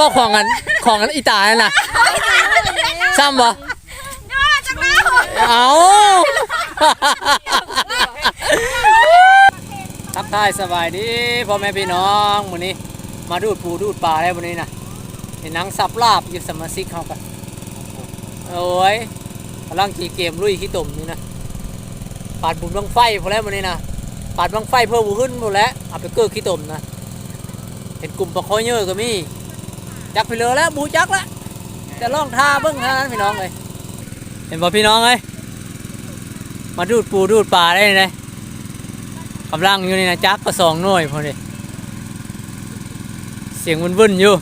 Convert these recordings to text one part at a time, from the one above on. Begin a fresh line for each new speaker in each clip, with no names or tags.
ซ้ำบ่ของกันของกันอีตานั่นน่ะซ้ำบ่
จังแล้ว
เอาทักทายสบายดีพ่อแม่พี่น้องมื้อนี้ มาดูดปูดูดปลาได้วันนี้นะเห็นหนังสับลาบอยู่สมาชิกเขากันโอ้ยกำลังขี่เกมลุยขี้ตุ่มนี่นะปาดบุญบังไฟพอแล้ววันนี้นะปาดบังไฟเพื่อบุขึ้นหมดแล้วเอาไปเกิดขี้ตุ่มนะเห็นกลุ่มปะคอยเยอะก็มี จักไปเลยแล้วบูจักละจะล่องท่าเบิ้งท่านั้นพี่น้องเลยเห็นบ่พี่น้องเลยมาดูดปูดูดปลาได้เลยกำลังอยู่นี่นะจักก็สองหน่วยพอดีเสียงวุ่นๆอยู่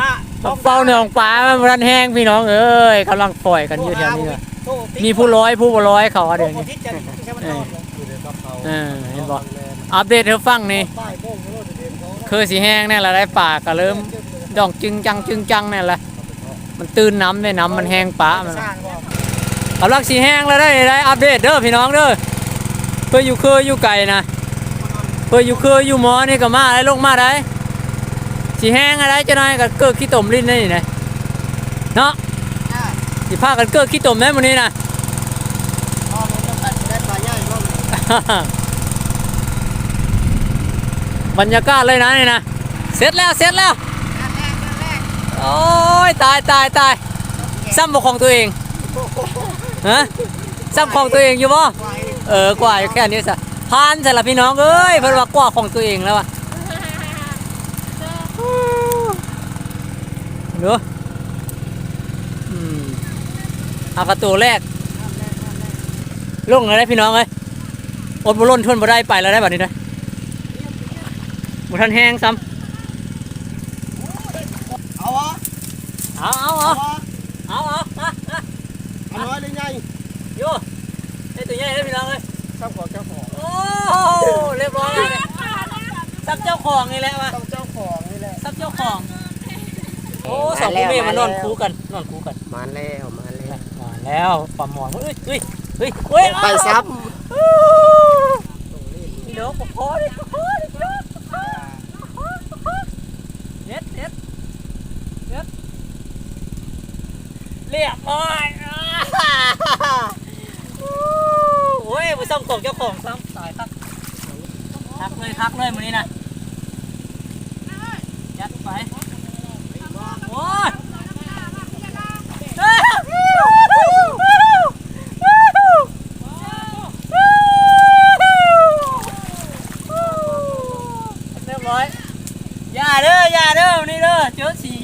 นะ
เป้าหนองปลามันรันแห้งพี่น้องเอ้ยกำลังปล่อยกันอยู่แถวนี้เลยมีผู้ร้อยผู้บ่ร้อยเขาอะเดี๋ยวนี้เออเห็นบ่อัปเดตให้ฟังนี่คือสีแห้งแน่ละได้ปลาก็เริ่ม ดองจึงจังจึงจังแน่แหละมันตื่นน้ำได้น้ำมันแห้งปลามันกำลังสีแห้งแล้วได้ได้อัปเดตเด้อพี่น้องเด้อเพื่ออยู่คืออยู่ไก่นะเพื่ออยู่คืออยู่หมอนี่ก็มาได้ลงมาได้สีแห้งอะไรจะน้อยก็เกิดขี้ตมลิ้นได้นี่นะเนาะสิพากันเกิดขี้ตมแม่มื้อนี้นะบรรยากาศเลยนะนี่นะเสร็จแล้วเสร็จแล้ว โอ้ยตายตายตายซ้ำบกของตัวเองฮะซ้ำของตัวเองอยู่บ่เออกว่าอยู่แค่นี้สะพานสำหรับพี่น้องเอ้ยเพิ่นว่ากว่าของตัวเองแล้วว่ะดูอืมเอากระตัวแรกลงเลยได้พี่น้องเอ้ยอดบ่ล้นทนบ่ได้ไปแล้วได้บัดนี้ได้บุทันแห้งซ้
เอาวะำ
เอาเอา
เอา
เอา
วะ
เอาเอา
เอาน้อยเลยไง
โย่ไอ้ตัวใหญ่ได้พี่น้องเลย
เจ้าของเจ้าของ
โอ้เรียบร้อยแล้วเนี่ยซับเจ้าของนี่แหละวะ
ต้องเจ้าของนี่แหละ
ซับเจ้าของโอ้สองผู้เมียมันนอนคู่กันนอนคู่กัน
มาแล้วมาแล้ว
มาแล้วปลาหมอนเฮ้ยเฮ้ยเฮ้ยเฮ้ย
ไปซับ
พี่น้องปะคอดิปะคอดิพี่น้องปะคอปะคอปะคอเน็ตเน็ตเน็ต เรียบร้อยโอ้ยไปซ่อมกล่องเจ้าของซ้ำตายครับคักเลยคักเลยมื้อนี้นะยัดไปโอ้ยอย่าเด้ออย่าเด้อนี่เด้อเจอสี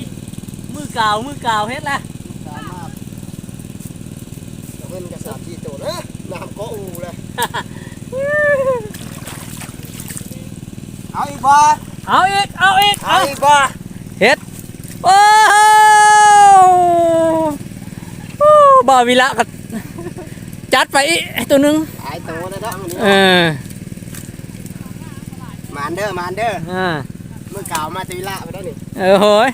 มือเก่ามือเก่าเฮ็ดละ
สามารถจะเป็นกระสาบที่โตนะน้ำก็อู เลยเอาอีกบ่
เอาอีก เอาอีก
เอา
เอา
อีกบ่
เฮ็ด โอ้โอ้บ่าวิละก็จัดไปอีกตัวหนึง
หายโตแล้วนะ
เออ
มานเด้อมานเด้อ
อ่า
มือเก่ามาตีละไปได้นี่
เออโหย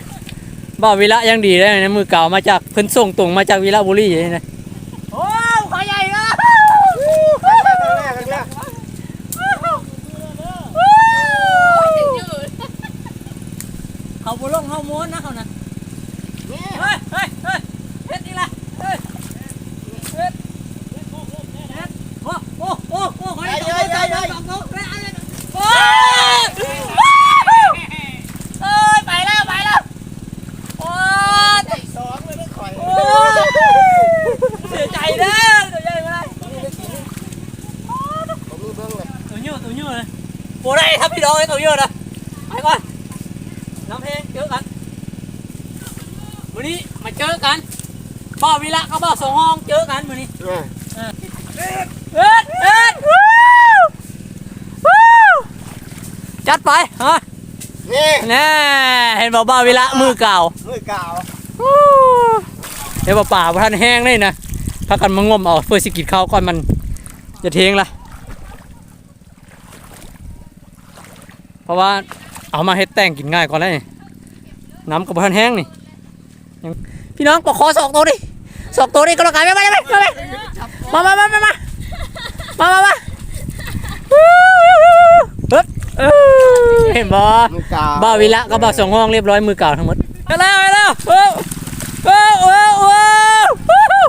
บ่าวิละยังดีได้นะมือเก่ามาจากเพิ่นส่งตรงมาจากวิระบุรีเลยนะโอ้ขอใหญ่ละ
ครั้งแรกครั้งแรกครั้งแรก
เขาบุลงเขาม้วนนะเขานะ
นี่
เฮ้ยเฮ้ยเฮ้ยเฮ็ดอีกละเฮ้ยเฮ็ดเฮ็ดโอ้โอ้โอ้โอ้ขอให้ตกตกตกตกตกโอ้ยเอ้ยไปแล้วไปแล้วโอ้ย
สองเลยไม่ข่อย
โอ้ยเสียใจเด้อตัวใหญ่มาเลย
ผมมีเบิ้งเลย
ตัวเยอะตัวเยอะเลยโบได้ครับพี่น้องไอ้ตัวเยอะนะไปก่อนน้ำเพลงเจอกันวันนี้มาเจอกัน บ่าววิระกับบ่าวสองห้องเจอกันวันนี้
อ่า
เอ็ดเอ็ดวู้วู้จัดไปฮะ
นี่
แน่เห็นบ่าวบ่าวิระมือเก่า
มือเก่า
วู้เดี๋ยวป่าบ่ทันแห้งเลยนะพักกันมางมเอาเพื่อสิกินข้าก่อนมันจะเทงละเพราะว่าเอามาเฮ็ดแต่งกินง่ายก่อนแล้วนี่น้ำกับพันแห้งนี่ยังพี่น้องปอกคอสองตัวดิ สองตัวดิก็แล้วกันไปไปไปไปมามามามามามามามามาฮู้ฮู้ฮู้เฮ้ยเอ้ยเห็นบ่
มือกาว
บ่าววิละก็บ่าวสองห้องเรียบร้อยมือเก่าทั้งหมดไปแล้วไปแล้วเอ้าเอ้าเอ้าเอ้า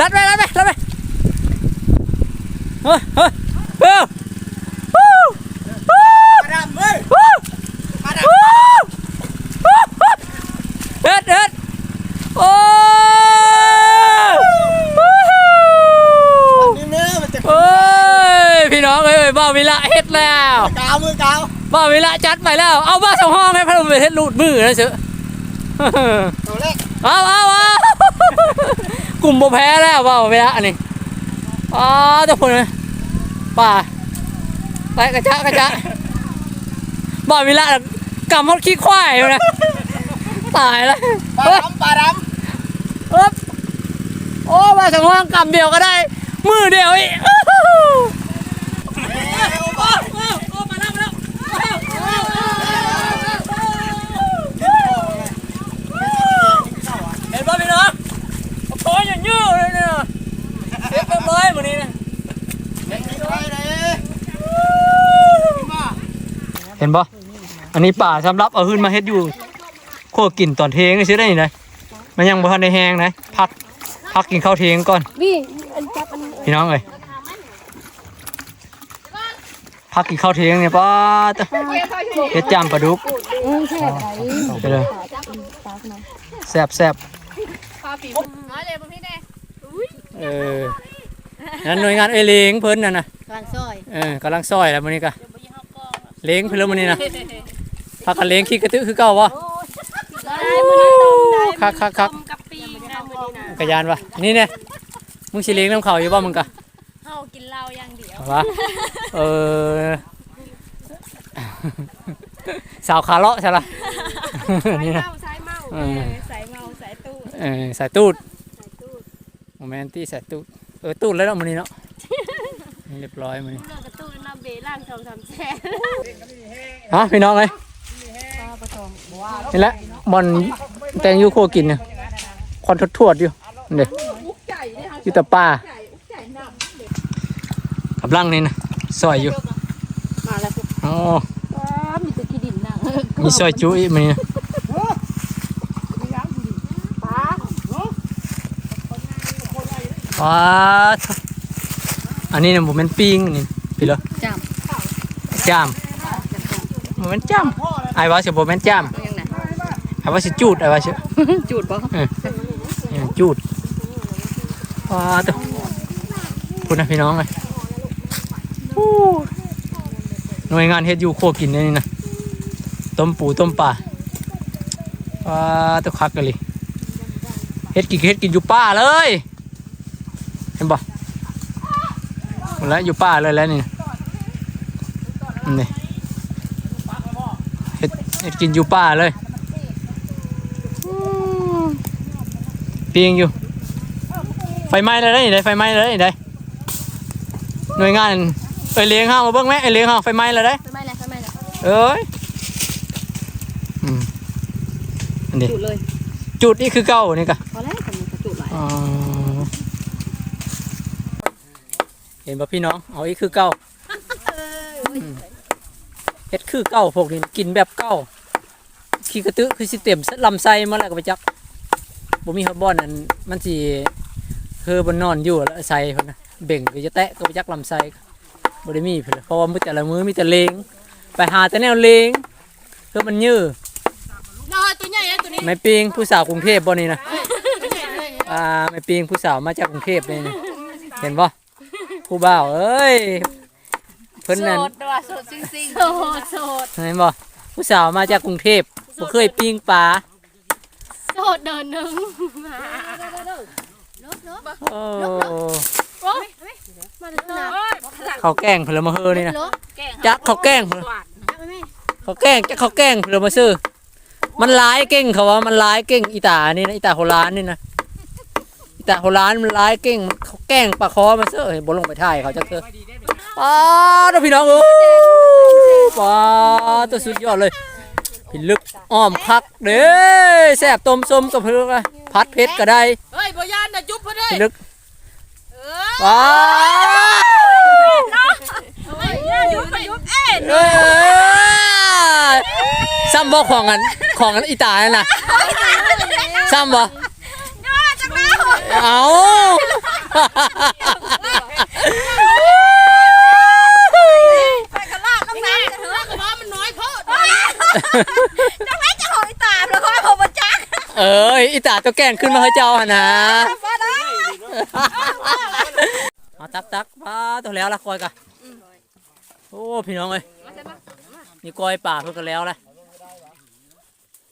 รัดไปรัดไปรัดไปเฮ้ยเฮ้ยเอ้าฮู้ฮู้
ดำเว้ย
ฮู้ฮู้ฮู้เอ็ดเอ็ดโอ้ฮู้
นี่เนื้อมันจะ
เอ้ยพี่น้องเอ้ยบ่าววิละเฮ็ดแล้ว
กาวมือกาว
บ่าววิละ จัดไปแล้ว เอาบ้าสองห้องให้พระองค์ไปเฮ็ดรูดมือนะเสือ
ตัวแรก
เอาเอาเอากลุ่มบ่แพ้แล้วบ่าววิละอันนี้อ๋อเจ้าคนเลยป่าไปกระจะกระจะบ่าววิละกำมดขี้ควายอยู่นะตายแล้ว
ปลา
เฮ้ย
ดำปลาด
เอ๊บโอ้บ้าสองห้องกำเดียวก็ได้ มือเดียวอีก เห็น ป่ะพี่น้องโอ้ยอย่างยืดเลยเนี่ยเรียบร้อยหมดนี้นะเห็นป่ะอันนี้ป่าสำหรับเอาขึ้นมาเฮ็ดอยู่โคตรกินตอนเทงซื้อได้ยังไงมันยังบ่ทันได้แห้งนะพักพักกินข้าวเทงก่อน
พี่อันจับอัน
พี่น้องเอ้ยพักกินข้าวเทงเนี่ยป้าตะเฮ็ดจามปลาดุก
อืมแค่ไหน
ไปเลยแซ่บแซ่บ
น้อยเลยพี่แน่
เออนั่นหน่วยงานเอยเล้งเพิ่นน่ะนะ
กลางซอย
เออกำลังซอยแล้วมื้อนี้ก็เล้งเพิ่นแล้วมื้อนี้นะพักกันเล้งขี้กระตือคือเก่าวะ
ได้มือนี้ต้มได้
คักคักคัก
กับปีนะมือนี้นะ
กระยานวะนี่เนี่ยมึงสิเล้งน้ำเขาอยู่บ่มึงกะ
เฮากินเหล้าอย่างเดียว
วะเออสาวขาเลาะใช่ละนี่นะ
เมาสายเมา
เออ
สาย เมาสายตู้
เออสายตูด
สายตู้
โมเมนตี้สายตูดเออตูดแล้วเนาะมื้อนี้เนาะเรียบร้อยมื้อนี้
เลือกกระตู้น้ำเบล่างสองสามแช่
ฮะพี่น้องเอ้ยนี่แหละบอลแตงอยูโคกินเนี่ยคอนทดทวดอยู่นี่เด้อยู่แต่ป่ากำลังนี่นะซอยอยู่
มาแล้ว
อ๋อ
ว้ามีแต่ขี้ดินนะ
มีซอยจุอีกมื้อนี้
ป้า
ว้าทอันนี้เนี่ยผมเป็นปิ้งนี่พี่เหรอ
จ
จามผมเป็นจามไอ้ว่าสิผมเป็นจามำ
ยังไง
ไอ้ว่าสิจูดไอ้ว่าสิ
จูดบ่
เออจูดว้าตัวคุณนะพี่น้องเลยอู้หน่วยงานเฮ็ดอยู่โคกินนี่นะต้มปูต้มปลาว้าตัวคักกันเลยเฮ็ดกินเฮ็ดกินอยู่ป่าเลยเห็นบ่หมดแล้วอยู่ป่าเลยแล้วนี่นี่เฮ็ดเฮ็ดกินอยู่ป่าเลยเปียงอยู่ ไฟไหม้เลยได้ได้ไฟไหม้เลยได้หน่วยงานเอ้ยเลี้ยงห้ามาเบิ่งไหมเอ้ยเลี้ยงห้าไฟไหม้เลยได้
ทำไมล่ะทำไมล่ะ
เอ้ยอืมอันนี้
จูดเลย
จุดนี่คือเก้านี่กะ
พอแล้วผมจะจูดหลาย
อ๋อ เห็นป่ะพี่น้อง เอาอีกคือเก้าอืมเฮ็ดคือเก้าพวกนี้กินแบบเก้าขี้กระตือคือสิเต็มลำไส้มาแล้วก็ไปจักบ่มีฮอดบอนอันมันสิเฮือบนนอนอยู่แล้วใส่เพิ่นน่ะเบ่งก็จะแตะก็ไปจักลำไส้บ่ได้มีเพิ่นเพราะว่ามื้อแต่ละมื้อมีแต่เลงไปหาแต่แนวเลงเพื่อมันยื้อ
น้อยตัวใหญ่เลยตัวนี้
ไม่ปิงผู้สาวกรุงเทพบ่นี่นะอ่าไม่ปิงผู้สาวมาจากกรุงเทพเลยนี่เห็นบ่ ผู้บ่าวเอ้ยเพิ่นนั่น
โสดว่ะโสดจริงๆโสดโสด
เห็นบ่ผู้สาวมาจากกรุงเทพบ่เคยปิ้งปลา
โสดเดินหนึ่ง
โอ้
โอ้ยมาถึงหนัก
เขาวแกล้งเพิ่นเอามาเฮือนี่นะ
แกง
จักเขาวแกล้งเพิ่นเขาวแกล้งจักเขาวแกล้งเพิ่นเอามาซื้อมันร้ายเก่งเขาว่ามันร้ายเก่งอีตานี่นะอีตาโหรานนี่นะ อีตาโหรานมันร้ายเก่งเขาแกล้งปลาคอมาซื้อเฮ้ยบ่ลงไปถ่ายเขาจักเถอะป้าดพี่น้องเอ้ยป้าดตัวสุดยอดเลยพิลึกอ้อมคักเด้แซ่บต้มส้มกับพิลึกอะพัดเพชรก็ได้
เฮ้ยบ่ยานนะจุ๊บเพิ่นเด้
พิลึก
เออ
ว้า
เฮ้ยยานจุ๊บไปจุ๊บเอ็น
เอ้ยซ้ำบ่ของกันของกันอีตานั่นน่ะซ้ำบ่
จังแล้ว
เอา
ไปกระลาดต้องน้ำเถอกระว่ามันน้อยโพดจังไรจะหอยตาแล้วก็ผมมาจัก
เอ้ยอีตาตัวแกล้งขึ้นมาให้เจ้าหั่นนะ
มาได้
เอาตักตักมาตัวแล้วละคอยกะโอ้พี่น้องเอ้ยนี่กอยป่าเพิ่นก็แล้วละ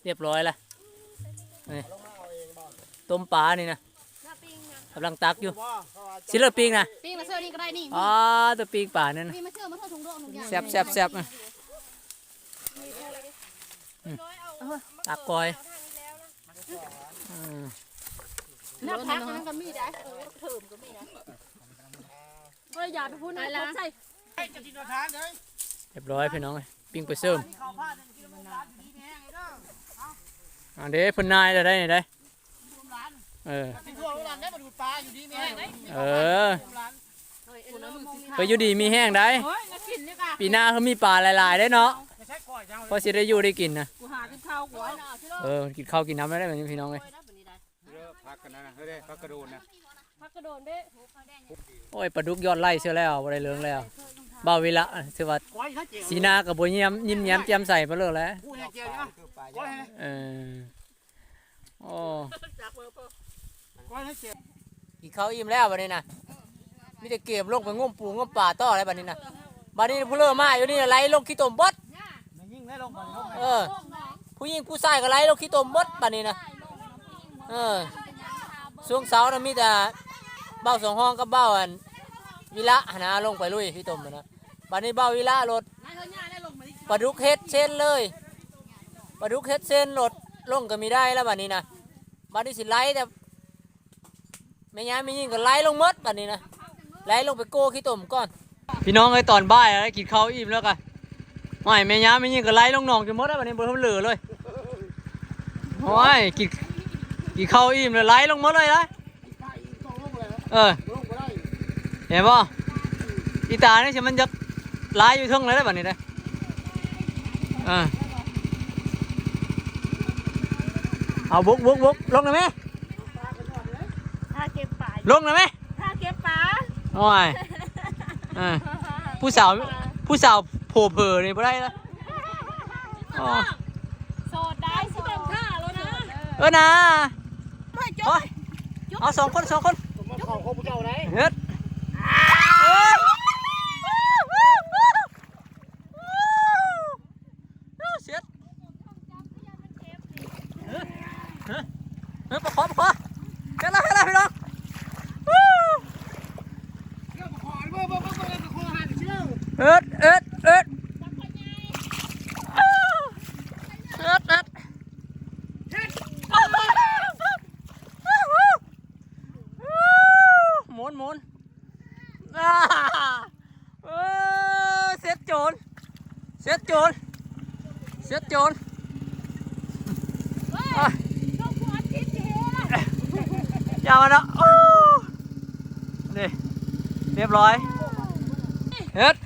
เรียบร้อยละต้มปลานี่นะำลังตักอยู่สิเลอปิงนะ
ปิ้งละเสื้อนี่ก็ได้นี่
อ๋อตัวปิงป่านั่นนะ
นี่มาเชื่อมาเท่าถุงโดนถุงยาง
แซ่บแซ่บแซ่บอะอืมตักกอยอืม
หน้าพักนั้นก็มีได้เออเถิมก็มีได้ก็อย่าไปพูดนะรถใส่
เรียบร้อยพี่น้องเอ้ยปิ้งไปเสริมอันเด้เพิ่นนายจะได้นี่ได้ เออเออไปอยู่ดีมีแห้งได้ปีหน้าเขามีปลาหลายๆได้เนาะเพราะสิได้อยู่ได้กินนะ
กูหากินข้าวกู
เออกินข้าวกินน้ำไม่ได้แบบนี้พี่น้องเลย
พักกันนะเฮ้ยพักกระโดดนะ
พักกระโดดเด้
โอ้ยปลาดุกยอดไล่เชื่อแล้วบ่ได้เหลืองแล้วบ่าวเวลาถือว่าสีหน้ากับบ่ยิ้มยิ้มแย้มแจ่มใสมาเลยแล้ว
ผู้ให้เจียวนะก้อยให้
เออโอ้
ก้อยให้เจียว
กินข้าวอิ่มแล้วบัดนี้นะมีแต่เก็บลงไปงมปูงมป่าต่ออะไรบัดนี้นะบัดนี้ผู้เลิศมาอยู่นี่ไล่ลงขี้ตมบด
มันยิ่งได้ลงไปลง
เออ ผู้หญิงผู้ชายก็ไล่ลงขี้ตมบดบัดนี้นะเออช่วงเช้านะมีแต่เบ้าสองห้องกับเบ้าอันวิละหนนะลงไปลุยขี้ตมน่ะนะบัดนี้เบ้าวิละรถปลาดุกเฮ็ดเส้นเลยปลาดุกเฮ็ดเส้นรถลงก็มีได้แล้วบัดนี้นะบัดนี้สิไล่แต่ แม่ยายไม่ยิงก็ไล่ลงมดบัดนี้นะไล่ลงไปโก้ขี้ตมก่อน พี่น้องไอ้ตอนบ่ายอะไรกินข้าวอิ่มแล้วกันไม่แม่ยายไม่ยิงก็ไล่ลงหนองจนมดแล้วบัดนี้บ่ทำเหลือเลยโอ้ยกินกินข้าวอิ่มเลยไล่ลงมดเลยนะเออ
ไปได้
เห็นป่ะอีตาเนี่ฉันมันจะไล่อยู่ทึ่งเลยได้บัดนี้ได้เออเอาบุกบุกบุกลงหน่อยไหมา
เก็บปลา
ลงหน่อยไหม
ถ้าเก็บปลา
โอ้ยเออผู้สาวผู้สาวโผล่เผลอนี่บ่ได้แล้วอ๋อ
โสดได้โสดท่าแล้วนะ
เออนะ
ไม่จ
โอ้
บ
ยเอาสองคนสองคน
ผมมาเข้าของพวกเจ้าได้
เฮ็ดเสียดเฮ้ยประคองประคองเฮ็ดแล้วเฮ็ดแล้วพี่น้อง
เรื่องขอเบิ่งเบิ่งเบิ่งเบิ่งขอหา เอ
เอ็ดเอ็ดเอ็ดเอ็ดเอ็ดหมุนหมุนอ่าเออเซ็ตโจรเซ็ตโจรเซ็ตโจรอะอย่ามานะโอ้นี่เรียบร้อยเฮ็ด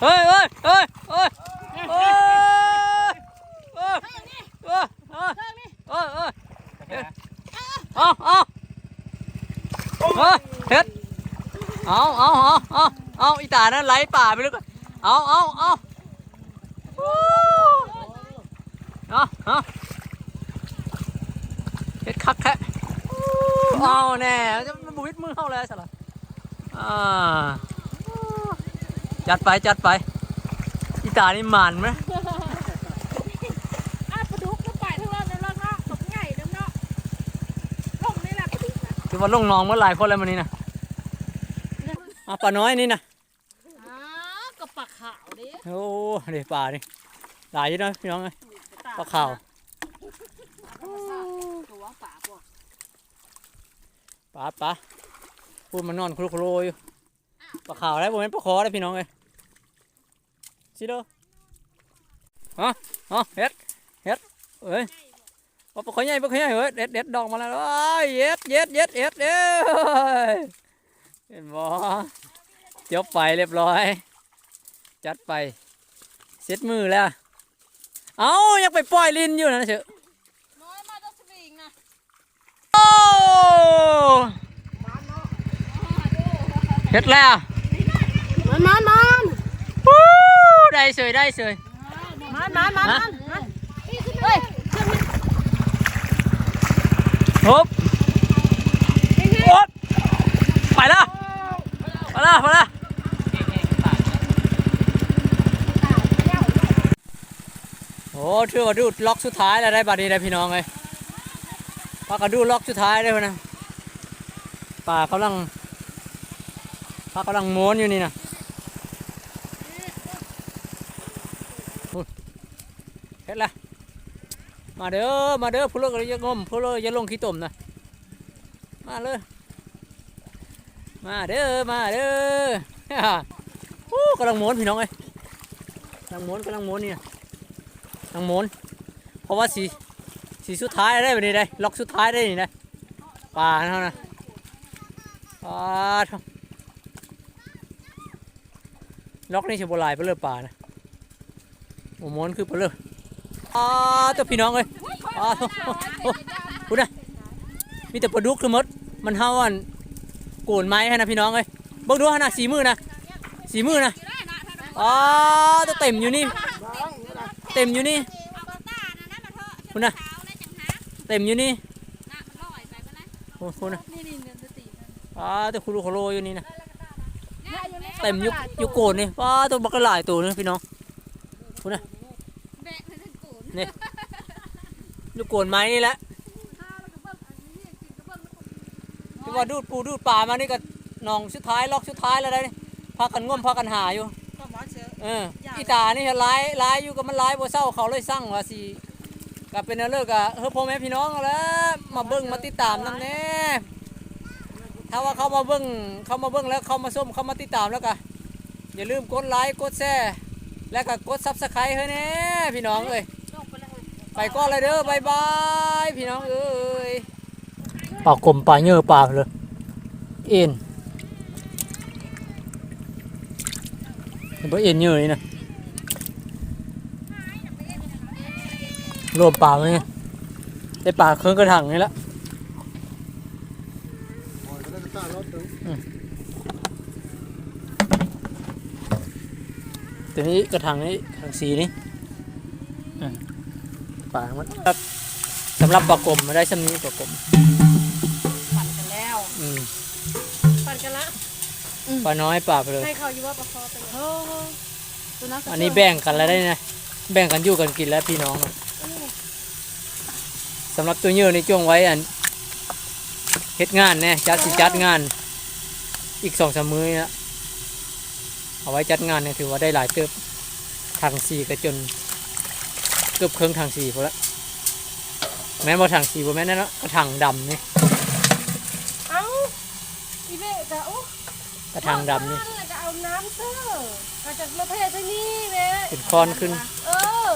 เฮ้ยเฮ้ยเฮ้ยเฮ้ยเฮ้ยเฮ้ยเเฮ้ยเฮ้ยเฮ้ยเอาเอาเฮ้ยเฮ็ดเอาเอาเอาเอาเอาอีตานั่นไหลป่าไปลึกเอาเอาเอาเอาเอาเฮ็ดคักแค่เอาแน่จะมันบุวิดมือเข้าเลยสละอ่าจัดไปจัดไปอีตานี่มันไหม
อะปลาดุกก็ไปทั้งรอบทั้งรอบเนาะตกใหญ่เนาะเนาะลงนี่แหละปลาดุก นะ
คือว่าลงน้องเมื่อหลายคนแล้วมันนี่นะอะปลาน้อยนี่นะ
อ๋อก็ปลาขาวดิ
โอ้เดี๋ยวปลานี่หลายอยู่นะพี่น้องเอ้ยปลาขาว
ตัวปลาพวก
ปลาปลาพูดมันนอนคลุกโคลอยู่ปลาขาวได้ผมเป็นปลาคอได้พี่น้องเอ้ยชิโดฮะฮะเฮ็ดเฮ็ดเอ้ยเอา ปลาคอใหญ่ปลาคอใหญ่เฮ้ยเด็ดเด็ดดอกมาแล้วเอ้ยเย็ดเย็ดเย็ดเย็ดเอ้ยเห็นบ่จบไปเรียบร้อย จัดไปเสร็จมือแล้ว เอ้ายังไปปล่อยลินอยู่นะเชอะ
น้อยมาต้องสวิงนะ
โอ้เฮ็ดแล้ว
มันมันมัน
วู้ได้เสยได้เสย
มันมันมันมันเฮ้ย
ทุบโอ๊บไปล้วไปล้วไปล้วโอ้ถือว่าดูดล็อกสุดท้ายแล้วได้บัดนี้ได้พี่น้องเลยปากระดูดล็อกสุดท้ายได้พนะป่ากำลังปลากำลังม้วนอยู่นี่นะอุ๊ยเฮ็ดละ มาเด้อมาเด้อผู้เลิกอย่างมผู้เลิกอย่าลงขี้ตุ่มนะมาเลยมาเด้อมาเด้อโอ้กำลังม้วนพี่น้องเอ้ยกำลังม้วนกำลังม้วนนี่นะกำลังม้วนเพราะว่าสีสีสุดท้ายได้แบบนี้ได้ล็อกสุดท้ายได้นี่ได้ปลาเท่านะปลาเท่าล็อกนี่เฉพาะลายไปเลยปลานะโอ้ม้วนคือไปเลย อ่าตัวพี่น้องเลยอ่าโอ้โหพูดนะมีแต่ปลาดุกคือหมด มันเฮาอันโกนไม้ให้นะพี่น้องเลยเบิ่งดูฮะนะสีมือนะสีมือนะอ่าตัวเต็มอยู่นี่ เต็มอยู่นี่คุณนะเต็มอยู่นี่โอ้โหนะอ่าตัวคุรุโคโลอยู่นี่นะเต็มยุกยุกโกนนี่ว้าตัวบักกะหลายตัวนึงพี่น้องคุณนะ ลูกโกนไม้นี่แหละที่ว่าดูดปูดูดปลามานี่ก็นองสุดท้ายล็อกสุดท้ายแล้วได้พากันง่วมพากันหาอยู่เอออีตานี่ร้ายร้ายอยู่กับมันร้ายบ่เศร้าเขาเลยสั่งว่าสิก็เป็นอันเลิกอะเฮ้ยพ่อแม่พี่น้องแล้วมาเบิ่งมาติดตามนำแน่ถ้าว่าเขามาเบิ่งเขามาเบิ่งแล้วเขามาส้มเขามาติดตามแล้วก็อย่าลืมกดไลค์กดแชร์แล้วก็กดซับสไครต์ให้แน่พี่น้องเอ้ย ไปก่อนเลยเด้อบายบายพี่น้องเอ้ยปากกลมปลาเยอะปลาเลยเอ็นเห็นปเอ็นเยอะนี่นะรวมปลาไหมได้ปลาเครื่องกระถังนี่ละ
โอ้ยก็ได้ตารถถึง
ตัวนี้กระถังนี้ถังสีนี่อืม ปลามันครับสำหรับปลากลมมาได้สำนี้ปลากลม
ปั่นกันแล้ว
อืม
ปั่นกันละ
ปลาน้อยปลาไปเลย
ให้เขาอยู่ว่าประคอไปเลยตัวนั้น
อันนี้แบ่งกันแล้วได้นะแบ่งกันอยู่กันกินแล้วพี่น้องสำหรับตัวเยอะในจ้วงไว้อันเฮ็ดงานเนี่ยจัดสิจัดงาน อีกสองสามมื้อนี่ละเอาไว้จัดงานเนี่ยถือว่าได้หลายเติบทางสี่ก็จน เกือบเครื่องทางสี่พอละแม้ว่าทางสี่บ่แม่นนั่นเนาะกระถางดำนี่
เอ้าอีเบะจะโอ้
กระถางดำนี่
จะเอาน้ำเสื้อมาจากประเทศที่นี่แม่
เป็นค้อนขึ้น
เออ